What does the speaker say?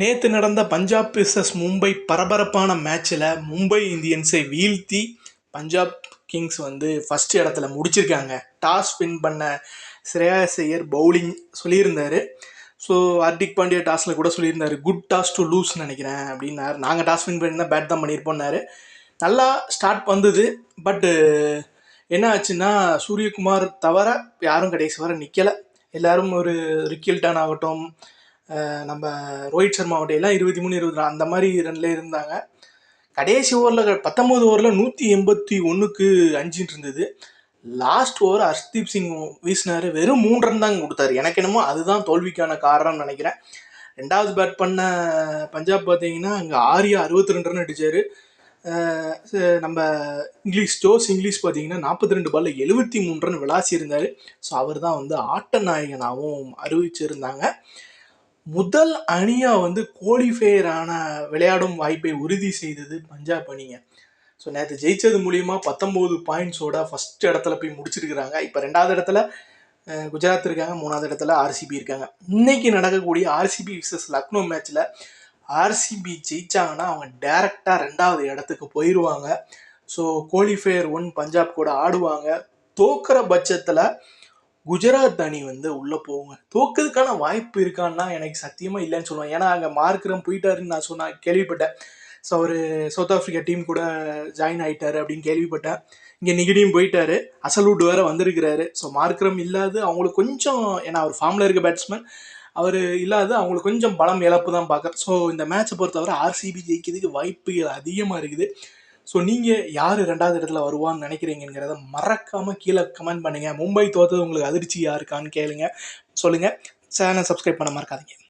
நேற்று நடந்த பஞ்சாப் பிசஸ் மும்பை பரபரப்பான மேட்ச்சில் மும்பை இந்தியன்ஸை வீழ்த்தி பஞ்சாப் கிங்ஸ் வந்து ஃபஸ்ட் இடத்துல முடிச்சிருக்காங்க. டாஸ் வின் பண்ண ஸ்ரேயாஸ் ஐயர் பவுலிங் சொல்லியிருந்தார். ஸோ ஹார்திக் பாண்டியா டாஸில் கூட சொல்லியிருந்தார் குட் டாஸ் டு லூஸ் நினைக்கிறேன் அப்படின்னாரு. நாங்கள் டாஸ் வின் பண்ணியிருந்தால் பேட் தான் பண்ணியிருப்போம்னாரு. நல்லா ஸ்டார்ட் வந்தது. பட்டு என்ன ஆச்சுன்னா சூரியகுமார் தவிர யாரும் கடைசி வர நிற்கலை எல்லோரும் ஒரு ரிக்கில்டன் ஆகட்டும். நம்ம ரோஹித் சர்மா எல்லாம் இருபத்தி மூணு இருபத்தி அந்த மாதிரி ரன்ல இருந்தாங்க. கடைசி ஓவரில் பத்தொம்போது ஓவரில் நூற்றி எண்பத்தி ஒன்றுக்கு அஞ்சுன்னு இருந்தது. லாஸ்ட் ஓவர் ஹர்ஷ்தீப் சிங் வீசினார். வெறும் மூன்று ரன் தான் கொடுத்தாரு. எனக்கு என்னமோ அதுதான் தோல்விக்கான காரணம்னு நினைக்கிறேன். ரெண்டாவது பேட் பண்ண பஞ்சாப் பார்த்தீங்கன்னா அங்கே ஆரியா அறுபத்தி ரெண்டு ரன் அடித்தார் நம்ம இங்கிலீஷ் ஜோஸ் இங்கிலீஷ் பார்த்தீங்கன்னா நாற்பத்தி ரெண்டு பாலில் எழுபத்தி மூணு ரன் விளாசி இருந்தார் ஸோ அவர் தான் வந்து ஆட்ட நாயகனாகவும் அறிவிச்சிருந்தாங்க. முதல் அணியாக வந்து குவாலிஃபையரான விளையாடும் வாய்ப்பை உறுதி செய்தது பஞ்சாப் அணிங்க. ஸோ நேற்று ஜெயிச்சது மூலிமா பத்தொம்போது பாயிண்ட்ஸோட ஃபர்ஸ்ட் இடத்துல போய் முடிச்சிருக்கிறாங்க. இப்போ ரெண்டாவது இடத்துல குஜராத் இருக்காங்க. மூணாவது இடத்துல ஆர்சிபி இருக்காங்க. இன்னைக்கு நடக்கக்கூடிய ஆர்சிபி விசஸ் லக்னோ மேட்ச்சில் ஆர்சிபி ஜெயித்தாங்கன்னா அவங்க டேரெக்டாக ரெண்டாவது இடத்துக்கு போயிடுவாங்க ஸோ குவாலிஃபையர் ஒன் பஞ்சாப் கூட ஆடுவாங்க. தோக்கிற பட்சத்தில் குஜராத் அணி வந்து உள்ளே போவாங்க தோக்கிறதுக்கான வாய்ப்பு இருக்கான்னா எனக்கு சத்தியமாக இல்லைன்னு சொல்லுவேன். ஏன்னா அங்கே மார்க்கரம் போயிட்டாருன்னு நான் சொன்ன கேள்விப்பட்டேன். ஸோ அவர் சவுத் ஆஃப்ரிக்கா டீம் கூட ஜாயின் ஆகிட்டார் அப்படின்னு கேள்விப்பட்டேன். இங்கே நிகிடியும் போயிட்டாரு. அசலூட் வேற வந்திருக்கிறாரு. ஸோ மார்க்கரம் இல்லாது அவங்களுக்கு கொஞ்சம் ஏன்னா அவர் ஃபார்மில் இருக்க பேட்ஸ்மேன் அவர் இல்லாத அவங்களுக்கு கொஞ்சம் பலம் இழப்பு தான் பார்க்குறேன். ஸோ இந்த மேட்சை பொறுத்தவரை ஆர்சிபி ஜெயிக்கிறதுக்கு வாய்ப்புகள் அதிகமாக இருக்குது. ஸோ நீங்கள் யார் ரெண்டாவது இடத்துல வருவான்னு நினைக்கிறீங்கிறத மறக்காமல் கீழே கமெண்ட் பண்ணுங்கள் மும்பை தோத்தது உங்களுக்கு அதிர்ச்சியாக இருக்கான்னு கேளுங்க. சொல்லுங்கள் சேனல் சப்ஸ்கிரைப் பண்ண மறக்காதீங்க.